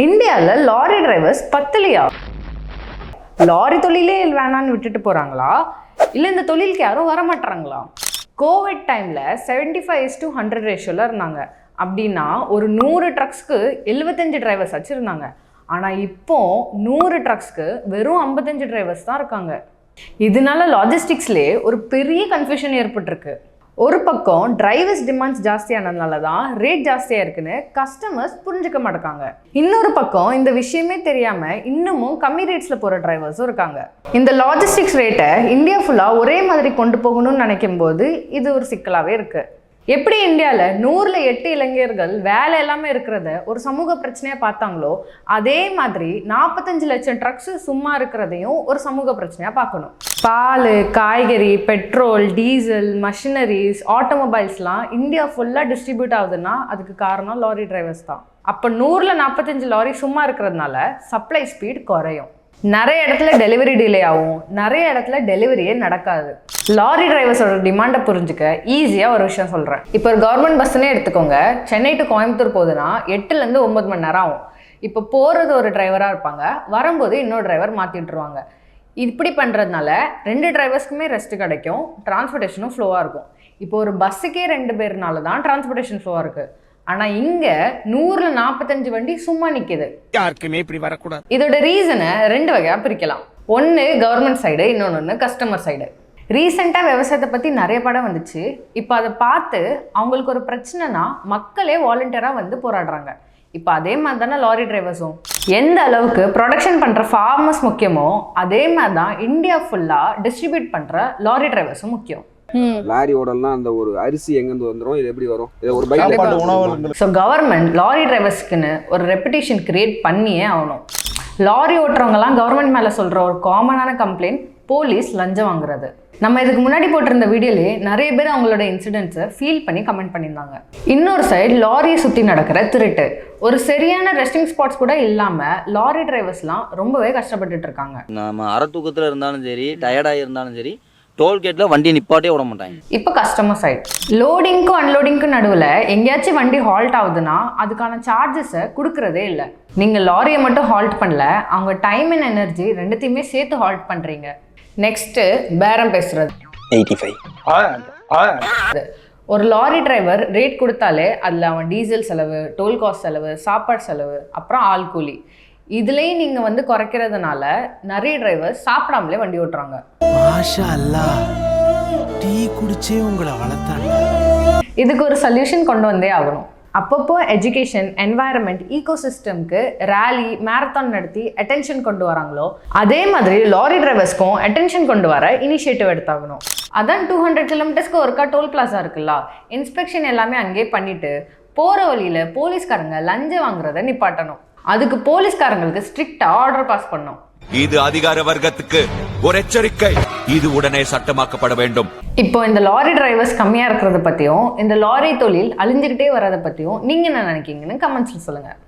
இந்தியாவில் lorry drivers பத்தலையா? Lorry தொழிலே வேணான்னு விட்டுட்டு போகிறாங்களா இல்லை இந்த தொழிலுக்கு யாரும் வரமாட்டாங்களா கோவிட் டைமில் seventy five is to hundred ரேஷியோவில் இருந்தாங்க. அப்படின்னா ஒரு நூறு ட்ரக்ஸ்க்கு எழுபத்தஞ்சு டிரைவர்ஸ் வச்சுருந்தாங்க ஆனால் இப்போ நூறு ட்ரக்ஸ்க்கு வெறும் ஐம்பத்தஞ்சு டிரைவர்ஸ் தான் இருக்காங்க. இதனால லாஜிஸ்டிக்ஸ்லேயே ஒரு பெரிய கன்ஃபியூஷன் ஏற்பட்டிருக்கு. ஒரு பக்கம் டிரைவர்ஸ் டிமாண்ட்ஸ் ஜாஸ்தியானதுனால தான் ரேட் ஜாஸ்தியாக இருக்குன்னு கஸ்டமர்ஸ் புரிஞ்சுக்க மாட்டாங்க இன்னொரு பக்கம் இந்த விஷயமே தெரியாமல் இன்னமும் கம்மி ரேட்ஸில் போகிற டிரைவர்ஸும் இருக்காங்க. இந்த லாஜிஸ்டிக்ஸ் ரேட்டை இந்தியா ஃபுல்லாக ஒரே மாதிரி கொண்டு போகணும்னு நினைக்கும் போது இது ஒரு சிக்கலாகவே இருக்குது எப்படி இந்தியாவில் நூறில் எட்டு இளைஞர்கள் வேலை இல்லாமல் இருக்கிறத ஒரு சமூக பிரச்சனையாக பார்த்தாங்களோ அதே மாதிரி நாற்பத்தஞ்சு லட்சம் ட்ரக்ஸ் சும்மா இருக்கிறதையும் ஒரு சமூக பிரச்சனையாக பார்க்கணும். பால் காய்கறி பெட்ரோல் டீசல் மஷினரிஸ் ஆட்டோமொபைல்ஸ்லாம் இந்தியா ஃபுல்லாக டிஸ்ட்ரிபியூட் ஆகுதுன்னா அதுக்கு காரணம் லாரி டிரைவர்ஸ் தான். அப்போ நூறில் நாற்பத்தஞ்சு லாரி சும்மா இருக்கிறதுனால சப்ளை ஸ்பீட் குறையும். நிறைய இடத்துல டெலிவரி டிலே ஆகும். நிறைய இடத்துல டெலிவரியே நடக்காது. லாரி டிரைவர்ஸோட டிமாண்டை புரிஞ்சுக்க ஈஸியாக ஒரு விஷயம் சொல்கிறேன் இப்போ ஒரு கவர்மெண்ட் பஸ்ஸுனே எடுத்துக்கோங்க. சென்னை டு கோயம்புத்தூர் போகுதுன்னா எட்டுலேருந்து ஒம்பது மணி நேரம் ஆகும். இப்போ போகிறது ஒரு டிரைவராக இருப்பாங்க. வரும்போது இன்னொரு டிரைவர் மாற்றிட்டுருவாங்க இப்படி பண்ணுறதுனால ரெண்டு டிரைவர்ஸ்க்குமே ரெஸ்ட் கிடைக்கும். டிரான்ஸ்போர்ட்டேஷனும் ஃப்ளோவாக இருக்கும். இப்போ ஒரு பஸ்ஸுக்கே ரெண்டு பேர்னால தான் டிரான்ஸ்போர்ட்டேஷன் ஃப்ளோவாக இருக்குது ஆனால் இங்கே நூறில் நாற்பத்தஞ்சு வண்டி சும்மா நிற்கிது யாருக்குமே இப்படி வரக்கூடாது. இதோட ரீசனை ரெண்டு வகையாக பிரிக்கலாம். ஒன்று கவர்மெண்ட் சைடு இன்னொன்று ஒன்று கஸ்டமர் சைடு ரீசெண்டாக விவசாயத்தை பற்றி நிறைய படம் வந்துச்சு. இப்போ அதை பார்த்து அவங்களுக்கு ஒரு பிரச்சனைனா மக்களே வாலண்டியராக வந்து போராடுறாங்க. இப்போ அதே மாதிரி தானே லாரி டிரைவர்ஸும் எந்த அளவுக்கு ப்ரொடக்ஷன் பண்ணுற ஃபார்மர்ஸ் முக்கியமோ அதே மாதிரி தான் இந்தியா ஃபுல்லாக டிஸ்ட்ரிபியூட் பண்ணுற லாரி டிரைவர்ஸும் முக்கியம். லாரி ஓடலாம் அந்த ஒரு அரிசி எங்கேருந்து வந்துடும் இது எப்படி வரும்? இது ஒரு பைக் ஸோ கவர்மெண்ட் லாரி டிரைவர்ஸ்க்குன்னு ஒரு ரெப்புடேஷன் கிரியேட் பண்ணியே ஆகணும். லாரி ஓட்டுறவங்கலாம் கவர்மெண்ட் மேலே சொல்கிற ஒரு காமனான கம்ப்ளைண்ட் போலீஸ் லஞ்சம் வாங்குறது. நம்ம இதுக்கு முன்னாடி போட்டிருந்த வீடியோலேயே நிறைய பேர் அவங்களோட இன்சிடென்ட்ஸை ஃபீல் பண்ணி கமெண்ட் பண்ணியிருந்தாங்க. இன்னொரு சைடு லாரியை சுற்றி நடக்கிற திருட்டு. ஒரு சரியான ரெஸ்டிங் ஸ்பாட்ஸ் கூட இல்லாமல் லாரி டிரைவர்ஸ்லாம் ரொம்பவே கஷ்டப்பட்டுட்டு இருக்காங்க. நம்ம அரை தூக்கத்தில் இருந்தாலும் சரி டயர்டாக இருந்தாலும் சரி டோல்கேட்டில் வண்டியை நிப்பாட்டே விட மாட்டாங்க. இப்போ கஸ்டமர் சைடு லோடிங்க்கும் அன்லோடிங்க்கும் நடுவில் எங்கேயாச்சும் வண்டி ஹால்ட் ஆகுதுன்னா அதுக்கான சார்ஜஸை கொடுக்கறதே இல்லை. நீங்கள் லாரியை மட்டும் ஹால்ட் பண்ணல அவங்க டைம் அண்ட் எனர்ஜி ரெண்டுத்தையுமே சேர்த்து ஹால்ட் பண்ணுறீங்க நெக்ஸ்ட்டு பேரம் பேசுறது. எயிட்டி ஃபைவ் ஒரு லாரி டிரைவர் ரேட் கொடுத்தாலே அதில் அவன் டீசல் செலவு டோல் காஸ்ட் செலவு சாப்பாடு செலவு அப்புறம் ஆள் கூலி. இதுலேயும் நீங்கள் வந்து குறைக்கிறதுனால நிறைய டிரைவர்ஸ் சாப்பிடாமலே வண்டி ஓட்டுறாங்க. மாஷா அல்லா டீ குடிச்சே உங்களை வளர்த்தாங்க. இதுக்கு ஒரு சொல்யூஷன் கொண்டு வந்தே ஆகணும். அப்பப்போ எஜுகேஷன் என்வாயரன்மெண்ட் ஈகோசிஸ்டம்க்கு ரேலி மேரத்தான் நடத்தி அட்டென்ஷன் கொண்டு வராங்களோ அதே மாதிரி லாரி டிரைவர்ஸ்க்கும் அட்டென்ஷன் கொண்டு வர இனிஷியேட்டிவ் எடுத்தாகணும். அதான் டூ ஹண்ட்ரட் கிலோமீட்டர்ஸ்க்கு ஒருக்கா டோல் பிளாசா இருக்குல்ல இன்ஸ்பெக்ஷன் எல்லாமே அங்கேயே பண்ணிட்டு போகிற வழியில் போலீஸ்காரங்க லஞ்சம் வாங்குறத நிப்பாட்டணும். அதுக்கு போலீஸ்காரங்களுக்கு ஸ்ட்ரிக்டாக ஆர்டர் பாஸ் பண்ணணும் இது அதிகார வர்க்கத்துக்கு ஒரு எச்சரிக்கை. இது உடனே சட்டமாக்கப்பட வேண்டும். இப்போ இந்த லாரி டிரைவர்ஸ் கம்மியாக இருக்கிறத பற்றியும் இந்த லாரி தொழில் அழிஞ்சுக்கிட்டே வர்றதை பற்றியும் நீங்கள் என்ன நினைக்கிறீங்கன்னு கமெண்ட்ஸில் சொல்லுங்கள்